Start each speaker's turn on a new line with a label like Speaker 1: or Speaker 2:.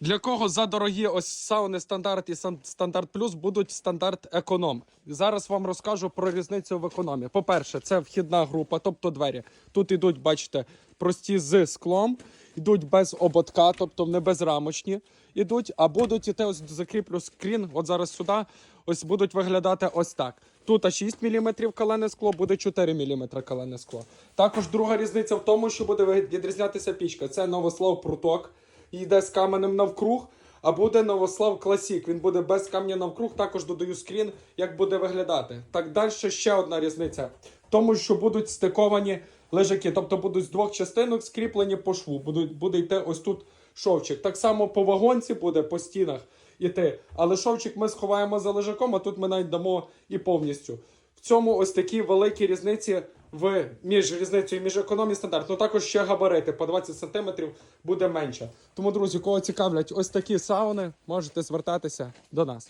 Speaker 1: Для кого за дорогі ось сауни стандарт і стандарт плюс будуть стандарт економ. Зараз вам розкажу про різницю в економі. По-перше, це вхідна група, тобто двері. Тут ідуть, бачите, прості з склом, йдуть без ободка, тобто не безрамочні. Ідуть, а будуть іти, ось закріплю скрін. От зараз сюди ось будуть виглядати ось так. Тут 6 мм калене скло, буде 4 мм калене скло. Також друга різниця в тому, що буде відрізнятися пічка. Це Новослав Пруток йде з каменем навкруг. А буде Новослав Класік. Він буде без камня навкруг. Також додаю скрін, як буде виглядати. Так далі ще одна різниця. Тому, що будуть стиковані лежаки, тобто будуть з двох частинок скріплені по шву. Будуть, буде йти ось тут шовчик. Так само по вагонці буде по стінах іти. Але шовчик ми сховаємо за лежаком, а тут ми навіть дамо і повністю. В цьому ось такі великі різниці в між різницею між економ і стандарт. Ну також ще габарити по 20 см буде менше. Тому, друзі, кого цікавлять ось такі сауни, можете звертатися до нас.